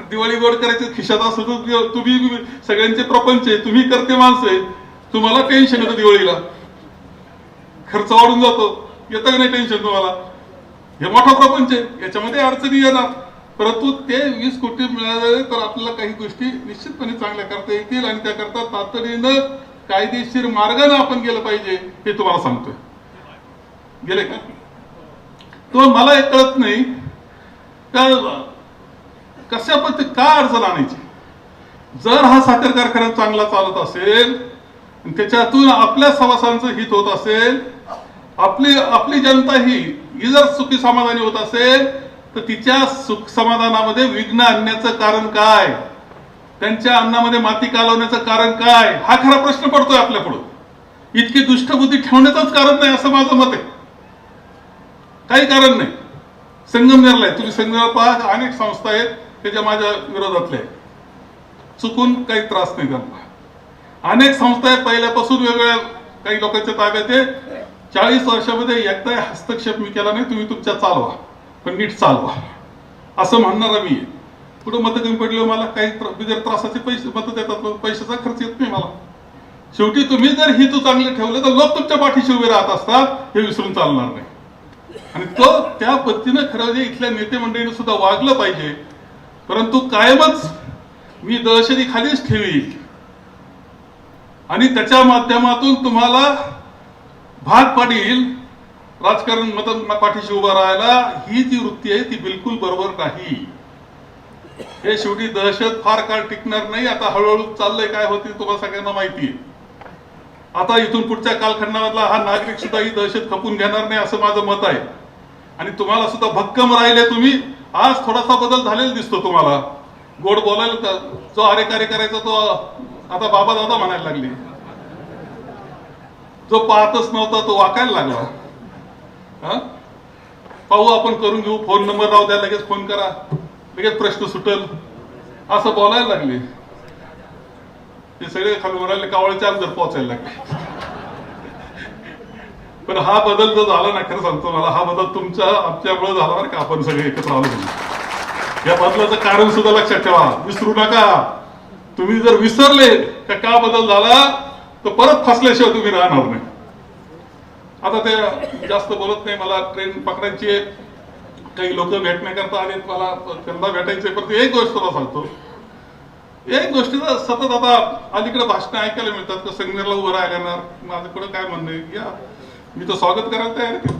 दिवाळी गोड करायचं खिशात असं तुम्ही सगळ्यांचे प्रपंच आहे तुम्ही करते माणसं आहे. तुम्हाला टेन्शन येतं दिवाळीला. खर्च वाढून जातो. येतं का नाही टेन्शन तुम्हाला? हे मोठा प्रपंच आहे. याच्यामध्ये अडचणी येणार. परंतु ते वीस कोटी मिळाले तर आपल्याला काही गोष्टी निश्चितपणे चांगल्या करता येतील आणि त्याकरता तातडीनं कायदेशीर मार्गाने आपण गेलं पाहिजे हे तुम्हाला सांगतोय. गेले का? तो मला एक कळत नाही. का कशा पद्धती का अडचण आणायची? जर हा साखर कारखाना चांगला चालत असेल त्याच्यातून आपल्या सवासांचं हित होत असेल आपली आपली जनता ही ही जर सुखी समाधानी होत असेल तर तिच्या सुख समाधानामध्ये विघ्न आणण्याचं कारण काय? त्यांच्या अन्नामध्ये माती कालवण्याचं कारण काय? हा खरा प्रश्न पडतोय आपल्या पुढे. इतकी दुष्टबुद्धी ठेवण्याचंच कारण नाही असं माझं मत आहे. काही कारण नाही. संगमनेरला आहे. तुम्ही संगमनेर पहा अनेक संस्था आहेत. त्याच्या माझ्या विरोधातल्या चुकून काही त्रास नाही त्यांना. अनेक संस्था आहेत पहिल्यापासून वेगवेगळ्या काही लोकांच्या ताब्यात आहे चाळीस वर्षामध्ये एकदा हस्तक्षेप मी केला नाही तुम्ही तुमच्या चालवा पण नीट चालवा. असं म्हणणारा मी कुठं पुढे मतं कमी पडले हो मला? काही बिगर त्रासाचे पैसे मतं देतात पैशाचा खर्च येत नाही मला. शेवटी तुम्ही जर हितू चांगलं ठेवलं तर लोक तुमच्या पाठीशी उभे राहत असतात हे विसरून चालणार नाही. आणि तो त्या पद्धतीनं खरं म्हणजे इथल्या नेते मंडळीने सुद्धा वागलं पाहिजे परंतु कायमच मी दहशती खालीच ठेवी आणि त्याच्या माध्यमातून तुम्हाला भाग पाडील. राजकारण मत पाठीशी उभा राहायला ही जी वृत्ती आहे ती बिलकुल बरोबर नाही. हे शेवटी दहशत फार काळ टिकणार नाही. आता हळूहळू चाललंय काय होते तुम्हाला सगळ्यांना माहिती आहे. आता इथून पुढच्या कालखंडामधला हा नागरिक सुद्धा ही दहशत खपून घेणार नाही असं माझं मत आहे. आणि तुम्हाला सुद्धा भक्कम राहिले तुम्ही. आज थोडासा बदल झालेला दिसतो तुम्हाला. गोड बोलायला जो अरे कार्य करायचा तो आता बाबा दादा म्हणायला लागले. जो पाहतच नव्हता तो वाकायला लागला. हा? पाहू आपण करून घेऊ. फोन नंबर राहू द्या लगेच फोन करा. लगेच प्रश्न सुटल. असं बोलायला लागले. ते सगळे खाली म्हणाले कावळ्याच्या अंदर पोहोचायला लागले. पण हा बदल जो झाला ना खरं सांगतो मला हा बदल तुमच्या आमच्यामुळे झाला बरं का आपण सगळे एकत्र आलो या बदलाचं कारण सुद्धा लक्षात ठेवा. विसरू नका. तुम्ही जर विसरले का का बदल झाला? तर परत फसल्याशिवाय तुम्ही राहणार नाही. आता ते जास्त बोलत नाही मला ट्रेन पकडायची आहे. काही लोक भेटण्याकरता आले मला त्यांना भेटायचे पण एक गोष्ट तुला सांगतो. एक गोष्टीचा सतत आता अलीकडे भाषण ऐकायला मिळतात का संगमेरला उभं राहिल्यानं माझं पुढे काय म्हणणं आहे? या मी तर स्वागत करायला तयार आहे.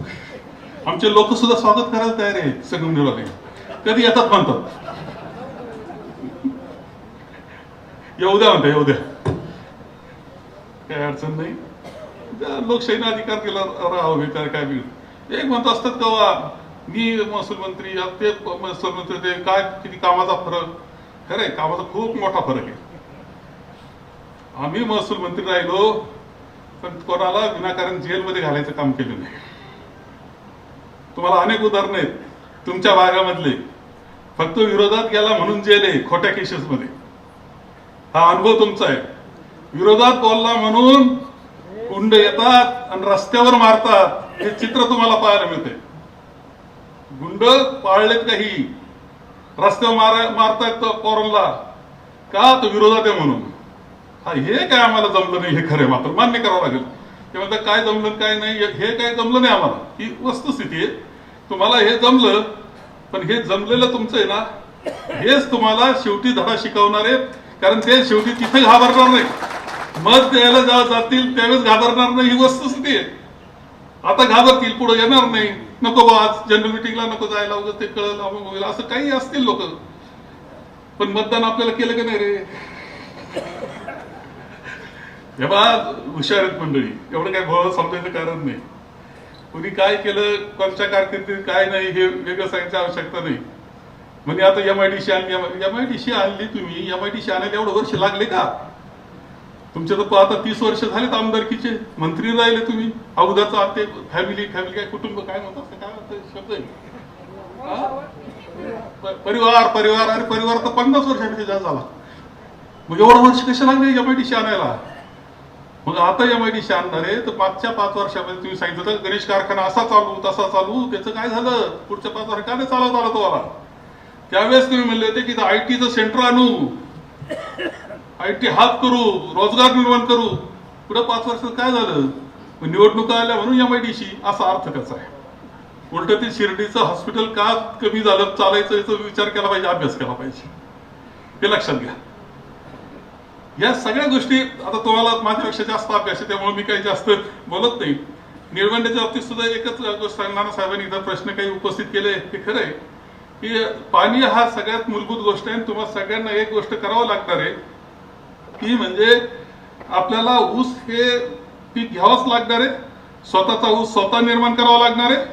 आमचे लोक सुद्धा स्वागत करायला तयार आहे संगमनेरवाले कधी येतात म्हणतात. येऊ द्या म्हणता येऊ द्या काही अडचण नाही. लोकशाहीने अधिकार केला राहावे काय काय बी एक म्हणत असतात का मी महसूल मंत्री ते महसूल मंत्री ते काय किती कामाचा फरक? खरंय कामाचा खूप मोठा फरक आहे. आम्ही महसूल मंत्री राहिलो. पण कोणाला विनाकारण जेलमध्ये घालायचं काम केलं नाही. तुम्हाला अनेक उदाहरणं आहेत. तुमच्या भागामधले. फक्त विरोधात गेला म्हणून जेल आहे खोट्या केसेसमध्ये. हा अनुभव तुमचा आहे. विरोधात बोलला म्हणून गुंड येतात आणि रस्त्यावर मारतात हे चित्र तुम्हाला पाहायला मिळते गुंड पाळलेत काही. रस्त्यावर मारा मारतायत तो पोरांना. का? तो विरोधात आहे म्हणून. हा हे काय आम्हाला जमलं नाही हे खरं मात्र मान्य करावं लागेल. ते म्हणतात काय जमलं काय नाही? हे काय जमलं नाही आम्हाला? ही वस्तुस्थिती आहे. तुम्हाला हे जमलं पण हे जमलेलं तुमचं आहे ना हेच तुम्हाला शेवटी धडा शिकवणार आहेत कारण ते शेवटी तिथे घाबरणार नाही मत द्यायला जेव्हा जातील त्यावेळेस घाबरणार नाही ही वस्तुस्थिती आहे. आता घाबरतील पुढे येणार नाही. नको बा आज जनरल मिटिंगला नको जायला उगाच ते कळलं अमुक होईल असं काही असतील लोक. पण मतदान आपल्याला केलं का नाही रे? हे बा हुशार आहेत मंडळी. एवढं काय भोळ समजायचं कारण नाही. कुणी काय केलं कोणत्या कारकिर्दीत काय नाही हे वेगळं सांगायची आवश्यकता नाही. म्हणजे आता एम आय डी सी आणली एम आय डी सी आणली तुम्ही. एम आय डी सी आणायला एवढं वर्ष लागले का? तुमच्या तर आता तीस वर्ष झालेत आमदारकीचे. मंत्री राहिले तुम्ही. अगोदरचं ते फॅमिली फॅमिली काय कुटुंब काय म्हणतात काय म्हणतात शब्द आहे. परिवार परिवार अरे परिवार तर पन्नास वर्षापेक्षा जास्त झाला. मग एवढं वर्ष कशा लागले एम आय डी सी आणायला? मग आता एम आय डी आणणार आहे. तर मागच्या पाच वर्षामध्ये तुम्ही सांगितलं होतं गणेश कारखाना असा चालू तसा चालू. त्याचं काय झालं? पुढच्या पाच वर्ष का नाही चालत आला तुम्हाला? त्यावेळेस तुम्ही म्हणले होते की आय टीचं सेंटर आणू. आय टी हात करू रोजगार निर्माण करू. पुढे पाच वर्षात काय झालं? मग निवडणुका आल्या म्हणून एम आय डीशी असा अर्थ कसा आहे. उलट ते शिर्डीचं हॉस्पिटल का कमी झालं? चालायचं याचा विचार केला पाहिजे अभ्यास केला पाहिजे. हे लक्षात घ्या. या सगळ्या गोष्टी आता तुम्हाला माझ्यापेक्षा जास्त अभ्यास आहे त्यामुळे मी काही जास्त बोलत नाही. निर्बंधाच्या बाबतीत सुद्धा एकच गोष्ट नाना साहेबांनी इथं प्रश्न काही उपस्थित केले ते खरं आहे. की पाणी हा सगळ्यात मूलभूत गोष्ट आहे आणि तुम्हाला सगळ्यांना एक गोष्ट करावं लागणार आहे ती म्हणजे आपल्याला ऊस हे पीक घ्यावंच लागणार आहे स्वतःचा ऊस स्वतः निर्माण करावा लागणार आहे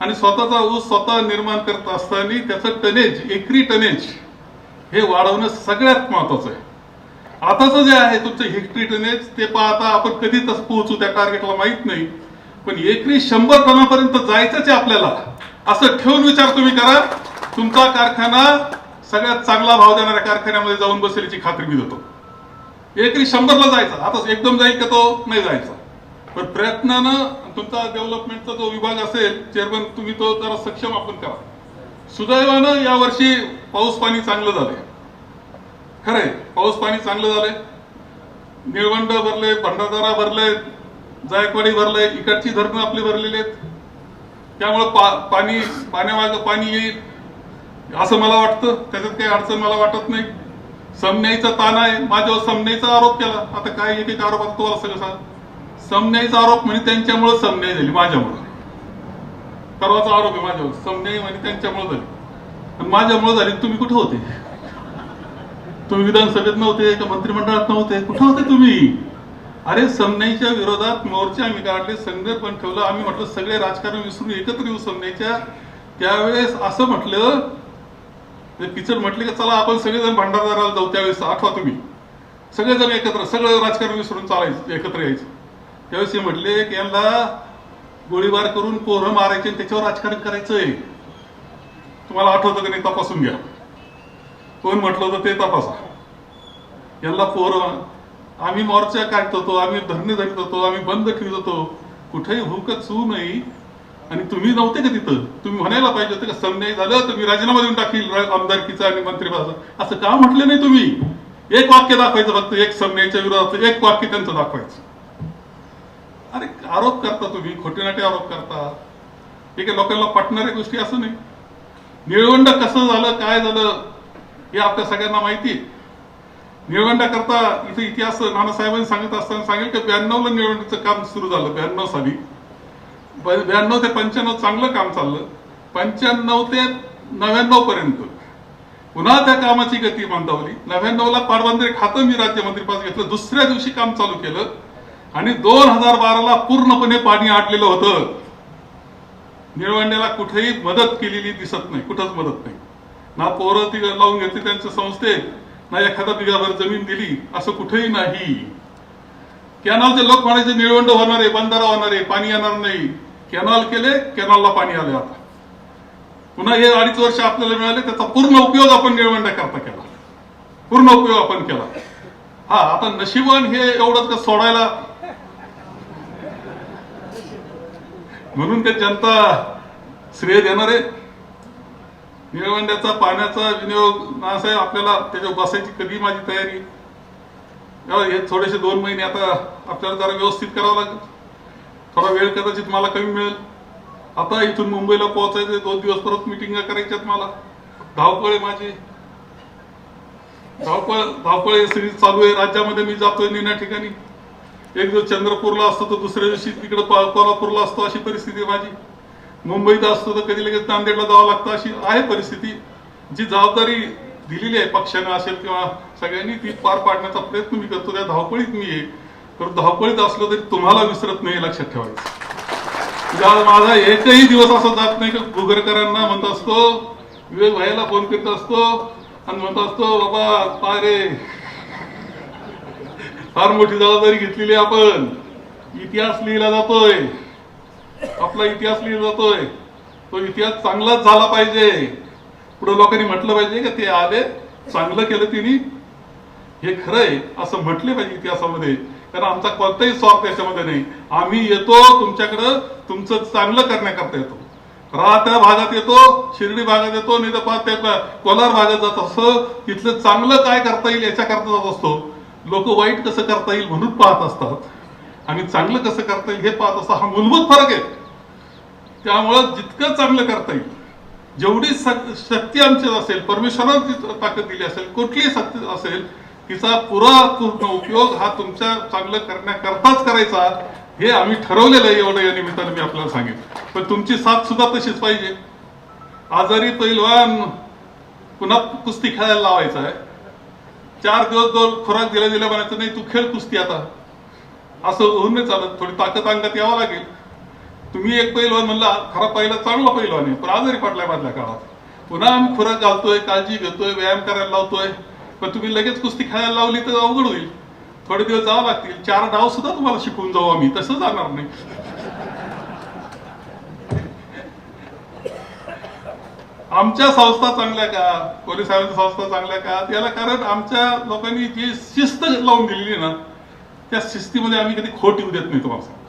आणि स्वतःचा ऊस स्वतः निर्माण करत असताना त्याचं टनेज एकरी टनेज हे वाढवणं सगळ्यात महत्वाचं आहे. आताचं जे आहे तुमचं हिस्ट्री टनेज ते पाहता आपण कधी तसं पोहोचू त्या टार्गेटला माहीत नाही. पण एकरी शंभर टनापर्यंत जायचंच आहे आपल्याला. असं ठेवून विचार तुम्ही करा. तुमचा कारखाना सगळ्यात चांगला भाव देणाऱ्या कारखान्यामध्ये जाऊन बसेल याची खात्री मी देतो. एकरी शंभरला जायचा. आता एकदम जाईल का तो? नाही जायचा. पण प्रयत्नानं तुमचा डेव्हलपमेंटचा जो विभाग असेल चेअरमन तुम्ही तो जरा सक्षम आपण करा. सुदैवानं यावर्षी पाऊस पाणी चांगलं झालंय. खरंय पाऊस पाणी चांगलं झालंय. निळवंड भरले भंडारदारा भरले जायकवाडी भरले इकडची धरणं आपली भरलेली आहेत. त्यामुळं पा पाणी पाण्यामागं पाणी येईल असं मला वाटतं. त्याच्यात काही अडचण मला वाटत नाही. समन्यायचा ताण आहे. माझ्यावर समन्यायचा आरोप केला. आता काय एक एक आरोप तुम्हाला सगळं सांग. समन्यायचा आरोप म्हणजे त्यांच्यामुळे समन्याय झाली माझ्यामुळं. परवाचा आरोप आहे माझ्यावर. समन्याय म्हणजे त्यांच्यामुळे झाली. आणि माझ्यामुळे झाली. तुम्ही कुठे होते? तुम्ही विधानसभेत नव्हते का मंत्रिमंडळात नव्हते? कुठं होते तुम्ही? अरे समन्यायच्या विरोधात मोर्चे आम्ही काढले संघ पण ठेवलं. आम्ही म्हटलं सगळे राजकारण विसरून एकत्र येऊ समन्यायच्या त्यावेळेस असं म्हटलं ते पिचड म्हटले की चला आपण सगळेजण भंडारदाराला जाऊ त्यावेळेस आठवा तुम्ही. सगळेजण एकत्र सगळं राजकारण विसरून चालायचं एकत्र यायचं. त्यावेळेस हे म्हटले की यांना गोळीबार करून पोरं मारायचे आणि त्याच्यावर राजकारण करायचंय. तुम्हाला आठवतं का नाही तपासून घ्या. कोण म्हटलं होतं ते तपासा. यांना पोरं आम्ही मोर्चा काढत होतो आम्ही धरणे धरत होतो आम्ही बंद ठेवत होतो. कुठेही हुकत सू नाही. आणि तुम्ही नव्हते का तिथं? तुम्ही म्हणायला पाहिजे होतं का समन्याय झालं तर मी राजीनामा देऊन टाकील आमदारकीचा आणि मंत्रिपदाचा. असं का म्हटलं नाही तुम्ही? एक वाक्य दाखवायचं फक्त एक समन्यायच्या विरोधात एक वाक्य त्यांचं दाखवायचं. अरे आरोप करता तुम्ही खोटेनाटे आरोप करता. हे काही लोकांना पटणाऱ्या गोष्टी असं नाही. निळवंड कसं झालं काय झालं हे आपल्या सगळ्यांना माहिती आहे. निळवंडा करता इथे इतिहास नानासाहेबांनी सांगत असताना सांगेल की ब्याण्णव ला निळवंडीचं काम सुरू झालं ब्याण्णव साली. ब्याण्णव ते पंच्याण्णव चांगलं काम चाललं. पंच्याण्णव ते नव्याण्णव पर्यंत. पुन्हा त्या कामाची गती मंदावली नव्याण्णव ला पाटबंधारे खातं मी राज्यमंत्रीपास घेतलं. दुसऱ्या दिवशी काम चालू केलं. आणि दोन हजार बाराला पूर्णपणे पाणी आटलेलं होतं. निळवंड्याला कुठेही मदत केलेली दिसत नाही. कुठंच मदत नाही. ना पोरं ती लावून घेतली त्यांच्या संस्थेत ना एखादा बिघावर जमीन दिली असं कुठेही नाही. कॅनॉलचे लोक म्हणायचे निळवंड होणार आहे बंधारा होणार आहे पाणी येणार नाही. कॅनॉल केले कॅनॉलला पाणी आले आता. पुन्हा हे अडीच वर्ष आपल्याला मिळाले त्याचा पूर्ण उपयोग आपण निळवंडा करता केला. पूर्ण उपयोग आपण केला. हा आता नशिबन हे एवढंच का सोडायला? म्हणून ते जनता श्रेय देणार आहे निळवंड्याचा पाण्याचा विनियोग नासाहेब आपल्याला त्याच्यावर बसायची कधी माझी तयारी? हे थोडेसे दोन महिने आता आपल्याला जरा व्यवस्थित करावं लागेल. थोडा वेळ कदाचित मला कमी मिळेल. आता इथून मुंबईला पोहोचायचं दोन दिवस परत मिटिंग करायच्यात मला. धावपळ आहे माझी. धावपळ धावपळ ही सगळी चालू आहे. राज्यामध्ये मी जातोय निना ठिकाणी. एक दिवस चंद्रपूरला असतो तर दुसऱ्या दिवशी तिकडे कोल्हापूरला असतो अशी परिस्थिती आहे माझी. मुंबईत असतो तर कधी लगेच नांदेडला जावं लागतं अशी आहे परिस्थिती. जी जबाबदारी दिलेली आहे पक्षानं असेल किंवा सगळ्यांनी ती पार पाडण्याचा प्रयत्न मी करतो. त्या धावपळीत मी आहे. तर धावपळीत असलं तरी तुम्हाला विसरत नाही लक्षात ठेवायचं. माझा एकही दिवस असा जात नाही की गुगरकरांना म्हणत असतो विवेक भाईला फोन करत असतो आणि म्हणत असतो बाबा पाय रे फार मोठी जबाबदारी घेतलेली आहे आपण. इतिहास लिहिला जातोय. आपला इतिहास लिहिला जातोय. तो इतिहास चांगलाच झाला पाहिजे. पुढे लोकांनी म्हटलं पाहिजे की ते आले चांगलं केलं तिने. हे खरं आहे असं म्हटले पाहिजे इतिहासामध्ये. कारण आमचा कोणताही स्वार्थ याच्यामध्ये नाही. आम्ही येतो तुमच्याकडं तुमचं चांगलं करण्याकरता येतो. राहत्या भागात येतो शिर्डी भागात येतो नाही तर कोलार भागात जात असतो. तिथलं चांगलं काय करता येईल याच्याकरता जात असतो. लोक वाईट कसं करता येईल म्हणून पाहत असतात. आणि चांगलं कसं करता येईल हे पाहत असा हा मूलभूत फरक आहे. त्यामुळं जितकं चांगलं करता येईल जेवढी शक्ती आमच्यात असेल परमेश्वरानं ताकद दिली असेल कुठलीही शक्ती असेल तिचा पुरा पूर्ण उपयोग हा तुमच्या चांगलं करण्याकरताच करायचा हे आम्ही ठरवलेलं आहे एवढं या निमित्तानं मी आपल्याला सांगेन पण तुमची साथ सुद्धा तशीच पाहिजे. आजारी पैलवान पुन्हा कुस्ती खेळायला लावायचा आहे. चार दिवस दोन खुराक दिल्या दिल्या म्हणायचं नाही तू खेळ कुस्ती आता. असं होऊन नाही चालत. थोडी ताकद अंगात यावं लागेल. तुम्ही एक पैलवान म्हणला खरा पहिला चांगला पैलवान आहे. पण आजारी पडलाय मधल्या काळात. पुन्हा आम्ही खुराक घालतोय काळजी घेतोय व्यायाम करायला लावतोय. पण तुम्ही लगेच कुस्ती खेळायला लावली तर अवघड होईल. थोडे दिवस जावं लागतील. चार डाव सुद्धा तुम्हाला शिकवून जाऊ आम्ही. तसं जाणार नाही. आमच्या संस्था चांगल्या का? पोलीस साहेबांच्या संस्था चांगल्या का? याला कारण आमच्या लोकांनी जी शिस्त लावून दिलेली ना त्या शिस्तीमध्ये आम्ही कधी खोट येऊ देत नाही तुम्हाला